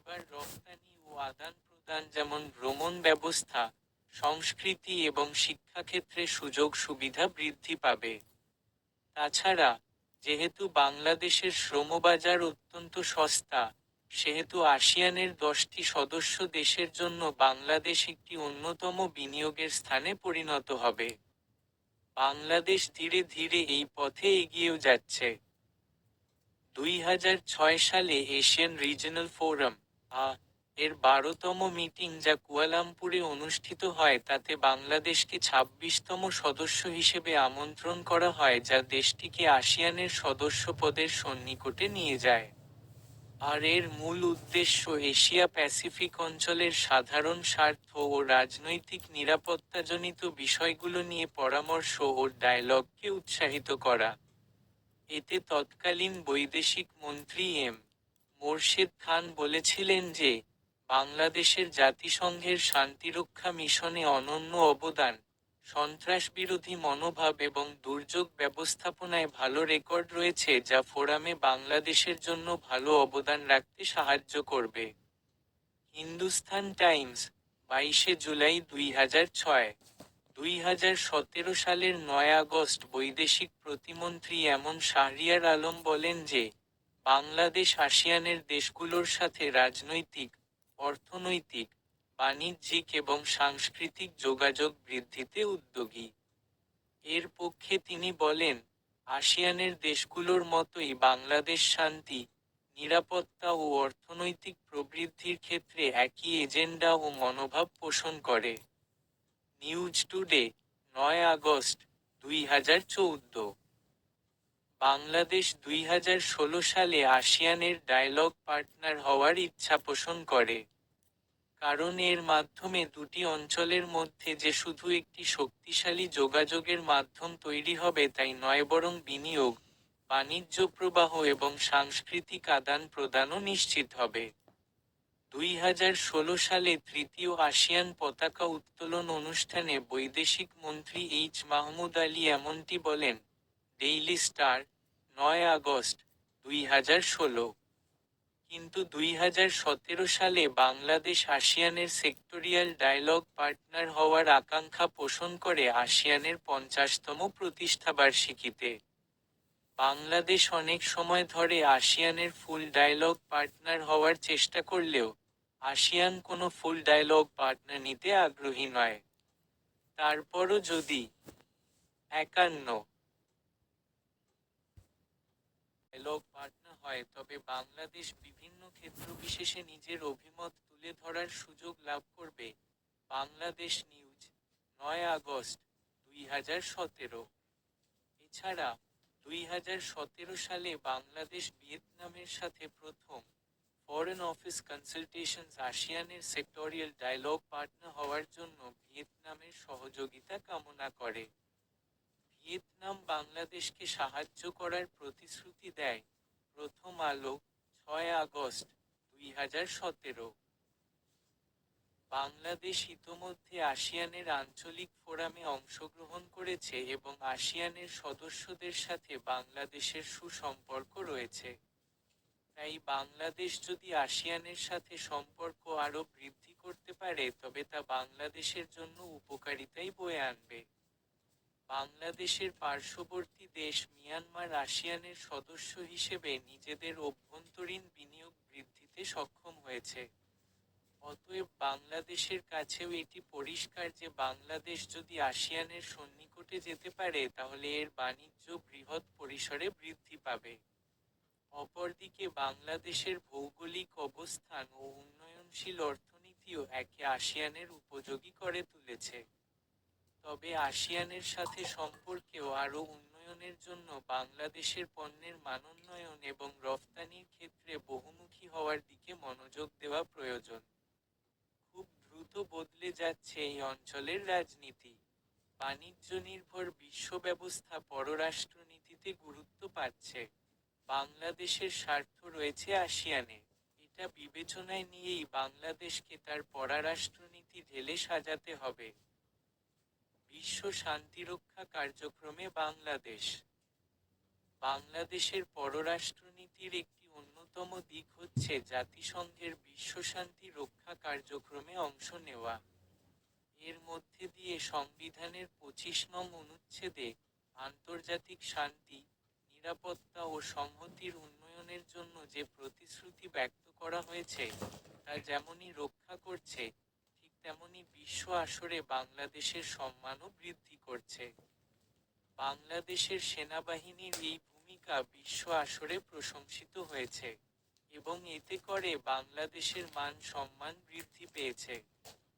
এবার রপ্তানি ও আদান প্রদান যেমন ভ্রমণ ব্যবস্থা, সংস্কৃতি এবং শিক্ষাক্ষেত্রে সুযোগ সুবিধা বৃদ্ধি পাবে। তাছাড়া, যেহেতু বাংলাদেশের শ্রমবাজার অত্যন্ত সস্তা, সেহেতু আসিয়ানের দশটি সদস্য দেশের জন্য বাংলাদেশ একটি অন্যতম বিনিয়োগের স্থানে পরিণত হবে। বাংলাদেশ ধীরে ধীরে এই পথে এগিয়েও যাচ্ছে। দুই হাজার ছয় সালে এশিয়ান রিজনাল ফোরাম আ এর বারোতম মিটিং যা কুয়ালামপুরে অনুষ্ঠিত হয়, তাতে বাংলাদেশকে ছাব্বিশতম সদস্য হিসেবে আমন্ত্রণ করা হয়, যা দেশটিকে আসিয়ানের সদস্যপদের সন্নিকটে নিয়ে যায়। আর এর মূল উদ্দেশ্য এশিয়া প্যাসিফিক অঞ্চলের সাধারণ স্বার্থ ও রাজনৈতিক নিরাপত্তাজনিত বিষয়গুলো নিয়ে পরামর্শ ও ডায়ালগকে উৎসাহিত করা। এতে তৎকালীন বৈদেশিক মন্ত্রী এম. মোর্শেদ খান বলেছিলেন যে, বাংলাদেশের জাতিসংঘের শান্তিরক্ষা মিশনে অনন্য অবদান, সন্ত্রাসবিরোধী মনোভাব এবং দুর্যোগ ব্যবস্থাপনায় ভালো রেকর্ড রয়েছে যা ফোরামে বাংলাদেশের জন্য ভালো অবদান রাখতে সাহায্য করবে। হিন্দুস্তান টাইমস, বাইশে জুলাই দুই হাজার ছয়। দুই হাজার সতেরো সালের নয় আগস্ট বৈদেশিক প্রতিমন্ত্রী এমন শাহরিয়ার আলম বলেন যে বাংলাদেশ আসিয়ানের দেশগুলোর সাথে রাজনৈতিক, অর্থনৈতিক, বাণিজ্যিক এবং সাংস্কৃতিক যোগাযোগ বৃদ্ধিতে উদ্যোগী। এর পক্ষে তিনি বলেন, আসিয়ানের দেশগুলোর মতোই বাংলাদেশ শান্তি, নিরাপত্তা ও অর্থনৈতিক প্রবৃদ্ধির ক্ষেত্রে একই এজেন্ডা ও মনোভাব পোষণ করে। নিউজ টুডে, নয় আগস্ট, দুই হাজার চৌদ্দ। বাংলাদেশ দুই হাজার ষোলো সালে আসিয়ানের ডায়ালগ পার্টনার হওয়ার ইচ্ছা পোষণ করে, কারণ এর মাধ্যমে দুটি অঞ্চলের মধ্যে যে শুধু একটি শক্তিশালী যোগাযোগের মাধ্যম তৈরি হবে তাই নয়, বরং বিনিয়োগ, বাণিজ্য প্রবাহ এবং সাংস্কৃতিক আদান প্রদানও নিশ্চিত হবে। দুই হাজার ষোলো সালে তৃতীয় আসিয়ান পতাকা উত্তোলন অনুষ্ঠানে বৈদেশিক মন্ত্রী এইচ মাহমুদ আলী এমনটি বলেন ডেইলি স্টার নয় আগস্ট দুই হাজার ষোলো। কিন্তু দুই হাজার সতেরো সালে বাংলাদেশ আসিয়ানের সেক্টরিয়াল ডায়ালগ পার্টনার হওয়ার আকাঙ্ক্ষা পোষণ করে আসিয়ানের পঞ্চাশতম প্রতিষ্ঠাবার্ষিকীতে বাংলাদেশ অনেক সময় ধরে আসিয়ানের ফুল ডায়ালগ পার্টনার হওয়ার চেষ্টা করলেও আসিয়ান কোনো ফুল ডায়ালগ পার্টনার নিতে আগ্রহী নয়। তারপরও যদি একান্ন ডায়ালগ পার্টনার হয়, তবে বাংলাদেশ বিভিন্ন ক্ষেত্র বিশেষে নিজের অভিমত তুলে ধরার সুযোগ লাভ করবে। বাংলাদেশ নিউজ, নয় আগস্ট, দুই হাজার সতেরো। এছাড়া, দুই হাজার সতেরো সালে বাংলাদেশ ভিয়েতনামের সাথে প্রথম ফরেন অফিস কনসালটেশনস আসিয়ানের সেক্টরিয়াল ডায়ালগ পার্টনার হওয়ার জন্য ভিয়েতনামের সহযোগিতা কামনা করে। ভিয়েতনাম বাংলাদেশকে সাহায্য করার প্রতিশ্রুতি দেয়। প্রথম আলো, ছয় আগস্ট, দুই হাজার সতেরো। বাংলাদেশ ইতোমধ্যে আসিয়ানের আঞ্চলিক ফোরামে অংশগ্রহণ করেছে এবং আসিয়ানের সদস্যদের সাথে বাংলাদেশের সুসম্পর্ক রয়েছে। তাই বাংলাদেশ যদি আসিয়ানের সাথে সম্পর্ক আরও বৃদ্ধি করতে পারে, তবে তা বাংলাদেশের জন্য উপকারিতাই বয়ে আনবে। বাংলাদেশের পার্শ্ববর্তী দেশ মিয়ানমার আসিয়ানের সদস্য হিসেবে নিজেদের অভ্যন্তরীণ বিনিয়োগ বৃদ্ধিতে সক্ষম হয়েছে। অতএব বাংলাদেশের কাছেও এটি পরিষ্কার যে বাংলাদেশ যদি আসিয়ানের সন্নিকটে যেতে পারে, তাহলে এর বাণিজ্য বৃহৎ পরিসরে বৃদ্ধি পাবে। অপরদিকে বাংলাদেশের ভৌগোলিক অবস্থান ও উন্নয়নশীল অর্থনীতিও একে আসিয়ানের উপযোগী করে তুলেছে। তবে আসিয়ানের সাথে সম্পর্কেও আরও উন্নয়নের জন্য বাংলাদেশের পণ্যের মানোন্নয়ন এবং রফতানির ক্ষেত্রে বহুমুখী হওয়ার দিকে মনোযোগ দেওয়া প্রয়োজন। খুব দ্রুত বদলে যাচ্ছে এই অঞ্চলের রাজনীতি। বাণিজ্য নির্ভর বিশ্ব ব্যবস্থা পররাষ্ট্রনীতিতে গুরুত্ব পাচ্ছে। বাংলাদেশের স্বার্থ রয়েছে আসিয়ানে। এটা বিবেচনায় নিয়েই বাংলাদেশকে তার পররাষ্ট্রনীতি ঢেলে সাজাতে হবে। বিশ্ব শান্তিরক্ষা কার্যক্রমে বাংলাদেশ। বাংলাদেশের পররাষ্ট্রনীতির একটি অন্যতম দিক হচ্ছে জাতিসংঘের বিশ্বশান্তি রক্ষা কার্যক্রমে অংশ নেওয়া। এর মধ্যে দিয়ে সংবিধানের পঁচিশ নং অনুচ্ছেদে আন্তর্জাতিক শান্তি, নিরাপত্তা ও সংহতির উন্নয়নের জন্য যে প্রতিশ্রুতি ব্যক্ত করা হয়েছে, তা যেমনই রক্ষা করছে তেমনি বিশ্ব আসরে বাংলাদেশের সম্মানও বৃদ্ধি করছে। বাংলাদেশের সেনাবাহিনীর এই ভূমিকা বিশ্ব আসরে প্রশংসিত হয়েছে এবং এতে করে বাংলাদেশের মান সম্মান বৃদ্ধি পেয়েছে।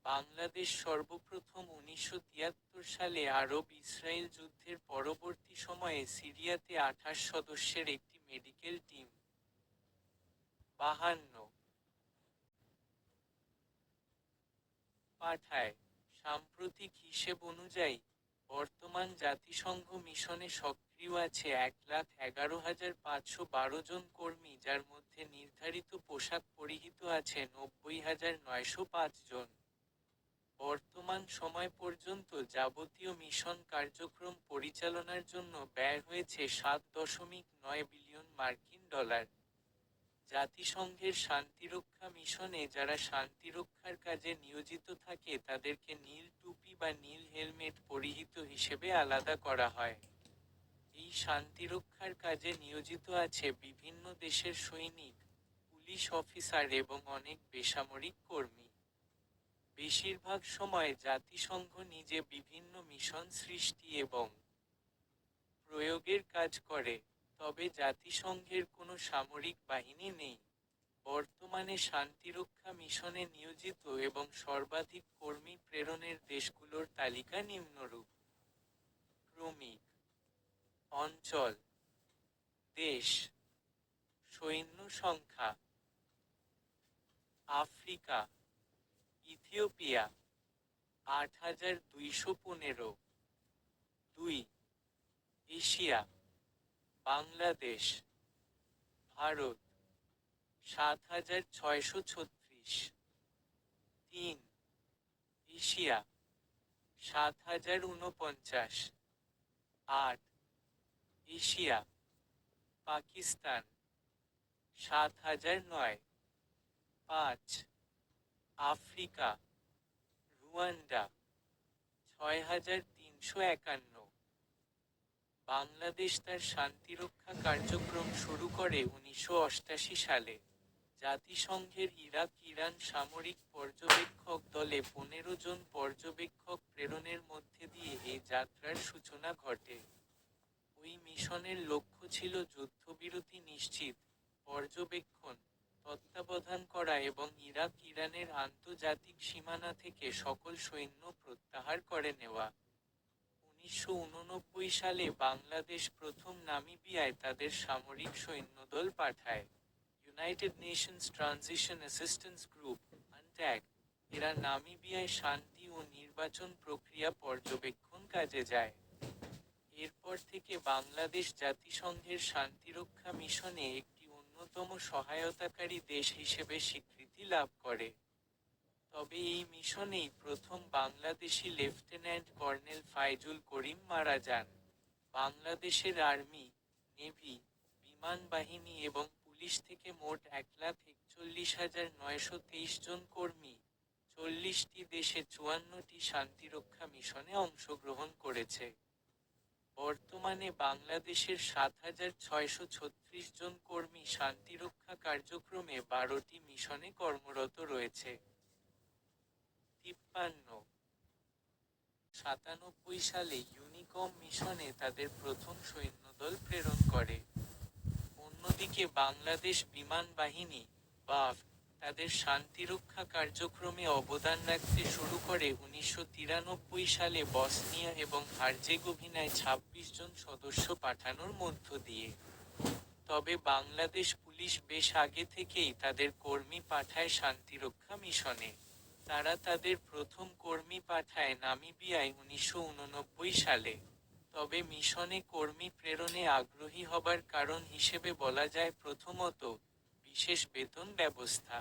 বাংলাদেশ সর্বপ্রথম উনিশশো তিয়াত্তর সালে আরব ইসরায়েল যুদ্ধের পরবর্তী সময়ে সিরিয়াতে আঠাশ সদস্যের একটি মেডিকেল টিম। বাহান্ন পাঠায় সাম্প্রতিক হিসেব অনুযায়ী, বর্তমান জাতিসংঘ মিশনে সক্রিয় আছে এক লাখ এগারো হাজার পাঁচশো বারো জন কর্মী, যার মধ্যে নির্ধারিত পোশাক পরিহিত আছে নব্বই হাজার নয়শো পাঁচ জন। বর্তমান সময় পর্যন্ত যাবতীয় মিশন কার্যক্রম পরিচালনার জন্য ব্যয় হয়েছে সাত দশমিক নয় বিলিয়ন মার্কিন ডলার। জাতিসংঘের শান্তিরক্ষা মিশনে যারা শান্তিরক্ষার কাজে নিয়োজিত থাকে, তাদেরকে নীল টুপি বা নীল হেলমেট পরিহিত হিসেবে আলাদা করা হয়। এই শান্তিরক্ষার কাজে নিয়োজিত আছে বিভিন্ন দেশের সৈনিক, পুলিশ অফিসার এবং অনেক বেসামরিক কর্মী। বেশিরভাগ সময় জাতিসংঘ নিজে বিভিন্ন মিশন সৃষ্টি এবং প্রয়োগের কাজ করে। তবে জাতিসংঘের কোনো সামরিক বাহিনী নেই। বর্তমানে শান্তিরক্ষা মিশনে নিয়োজিত এবং সর্বাধিক কর্মী প্রেরণের দেশগুলোর তালিকা নিম্নরূপ। ক্রমিক। অঞ্চল। দেশ। সৈন্য সংখ্যা। আফ্রিকা। ইথিওপিয়া। আট হাজার দুইশো পনেরো। দুই। এশিয়া। বাংলাদেশ, ভারত, সাত হাজার ছয়শো ছত্রিশ। তিন, এশিয়া, সাত হাজার উনপঞ্চাশ আট, এশিয়া, পাকিস্তান, সাত হাজার নয়। পাঁচ, আফ্রিকা, রুয়ান্ডা, ছয় হাজার তিনশো একান্ন। বাংলাদেশ তার শান্তিরক্ষা কার্যক্রম শুরু করে উনিশশো সালে। জাতিসংঘের ইরাক ইরান সামরিক পর্যবেক্ষক দলে পনেরো জন পর্যবেক্ষক প্রেরণের মধ্যে দিয়ে এই যাত্রার সূচনা ঘটে। ওই মিশনের লক্ষ্য ছিল যুদ্ধবিরতি নিশ্চিত, পর্যবেক্ষণ, তত্ত্বাবধান করা এবং ইরাক ইরানের আন্তর্জাতিক সীমানা থেকে সকল সৈন্য প্রত্যাহার করে নেওয়া। উনিশশো উননব্বই সালে বাংলাদেশ প্রথম নামিবিয়ায় তাদের সামরিক সৈন্যদল পাঠায়। United Nations transition assistance group, UNTAG, এরা নামিবিয়ায় শান্তি ও নির্বাচন প্রক্রিয়া পর্যবেক্ষণ কাজে যায়। এরপর থেকে বাংলাদেশ জাতিসংঘের শান্তিরক্ষা মিশনে একটি অন্যতম সহায়তাকারী দেশ হিসেবে স্বীকৃতি লাভ করে। তবে এই মিশনেই প্রথম বাংলাদেশি লেফটেন্যান্ট কর্নেল ফাইজুল করিম মারা যান। বাংলাদেশের আর্মি, নেভি, বিমান বাহিনী এবং পুলিশ থেকে মোট এক লাখ একচল্লিশ হাজার নয়শো তেইশ জন কর্মী, চল্লিশটি দেশে চুয়ান্নটি শান্তিরক্ষা মিশনে অংশগ্রহণ করেছে। বর্তমানে বাংলাদেশের সাত হাজার ছয়শো ছত্রিশ জন কর্মী শান্তিরক্ষা কার্যক্রমে বারোটি মিশনে কর্মরত রয়েছে। তিপ্পান্ন। সাতানব্বই সালে ইউনিকম মিশনে তাদের প্রথম সৈন্যদল প্রেরণ করে। অন্যদিকে বাংলাদেশ বিমান বাহিনী, বাফ, তাদের শান্তিরক্ষা কার্যক্রমে অবদান রাখতে শুরু করে উনিশশো তিরানব্বই সালে বসনিয়া এবং হার্জেগোভিনায় ছাব্বিশ জন সদস্য পাঠানোর মধ্য দিয়ে। তবে বাংলাদেশ পুলিশ বেশ আগে থেকেই তাদের কর্মী পাঠায় শান্তিরক্ষা মিশনে। তারা তাদের প্রথম কর্মী পাঠায় নামিবিয়ায় উনিশশো উননব্বই সালে। তবে মিশনে কর্মী প্রেরণে আগ্রহী হবার কারণ হিসেবে বলা যায় প্রথমত বিশেষ বেতন ব্যবস্থা।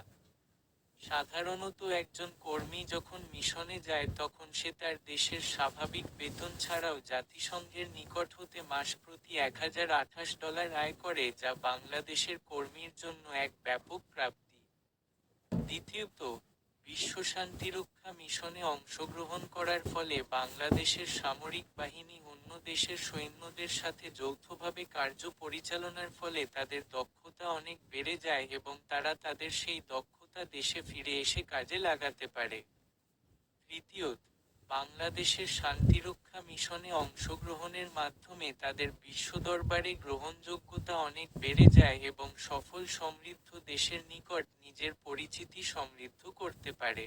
সাধারণত একজন কর্মী যখন মিশনে যায়, তখন সে তার দেশের স্বাভাবিক বেতন ছাড়াও জাতিসংঘের নিকট হতে মাস প্রতি এক হাজার আঠাশ ডলার আয় করে, যা বাংলাদেশের কর্মীর জন্য এক ব্যাপক প্রাপ্তি। দ্বিতীয়ত বিশ্ব শান্তিরক্ষা মিশনে অংশগ্রহণ করার ফলে বাংলাদেশের সামরিক বাহিনী অন্য দেশের সৈন্যদের সাথে যৌথভাবে কার্য পরিচালনার ফলে তাদের দক্ষতা অনেক বেড়ে যায় এবং তারা তাদের সেই দক্ষতা দেশে ফিরে এসে কাজে লাগাতে পারে। তৃতীয়ত বাংলাদেশের শান্তিরক্ষা মিশনে অংশগ্রহণের মাধ্যমে তাদের বিশ্ব দরবারে গ্রহণযোগ্যতা অনেক বেড়ে যায় এবং সফল সমৃদ্ধ দেশের নিকট নিজের পরিচিতি সমৃদ্ধ করতে পারে।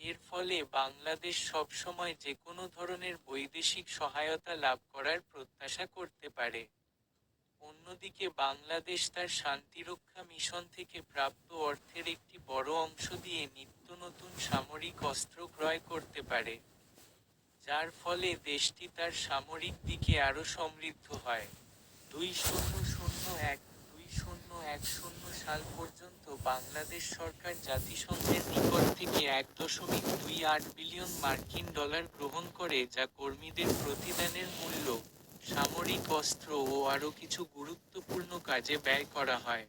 এর ফলে বাংলাদেশ সবসময় যে কোনো ধরনের বৈদেশিক সহায়তা লাভ করার প্রত্যাশা করতে পারে। অন্যদিকে বাংলাদেশ তার শান্তিরক্ষা মিশন থেকে প্রাপ্ত অর্থের একটি বড় অংশ দিয়ে নিত্য নতুন সামরিক অস্ত্র ক্রয় করতে পারে, যার ফলে দেশটি তার সামরিক দিকে আরও সমৃদ্ধ হয়। দুই শূন্য শূন্য এক, দুই শূন্য এক শূন্য সাল পর্যন্ত বাংলাদেশ সরকার জাতিসংঘের নিকট থেকে এক দশমিক দুই আট বিলিয়ন মার্কিন ডলার গ্রহণ করে, যা কর্মীদের প্রতিদানের মূল্য, সামরিক অস্ত্র ও আরও কিছু গুরুত্বপূর্ণ কাজে ব্যয় করা হয়।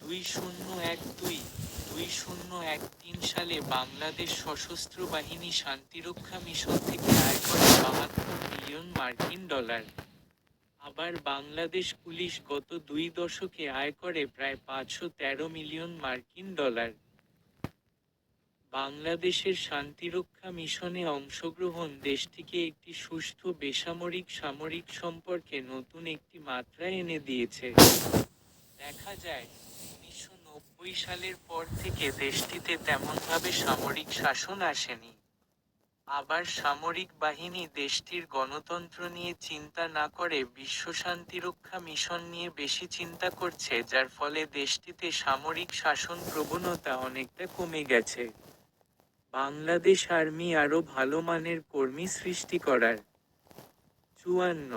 দুই শূন্য এক দুই দুই শূন্য এক তিন সালে বাংলাদেশ সশস্ত্র বাহিনী শান্তিরক্ষা মিশন থেকে আয় করে বাহাত্তর মিলিয়ন মার্কিন ডলার। আবার বাংলাদেশ পুলিশ গত দুই দশকে আয় করে প্রায় পাঁচশো তেরো মিলিয়ন মার্কিন ডলার। বাংলাদেশের শান্তিরক্ষা মিশনে অংশগ্রহণ দেশটিকে একটি সুষ্ঠু বেসামরিক সামরিক সম্পর্কে নতুন একটি মাত্রা এনে দিয়েছে। দেখা যায় নব্বই সালের পর থেকে দেশটিতে তেমনভাবে সামরিক শাসন আসেনি। আবার সামরিক বাহিনী দেশটির গণতন্ত্র নিয়ে চিন্তা না করে বিশ্ব শান্তিরক্ষা মিশন নিয়ে বেশি চিন্তা করছে, যার ফলে দেশটিতে সামরিক শাসন প্রবণতা অনেকটা কমে গেছে। বাংলাদেশ আর্মি আরও ভালো মানের কর্মী সৃষ্টি করার। চুয়ান্ন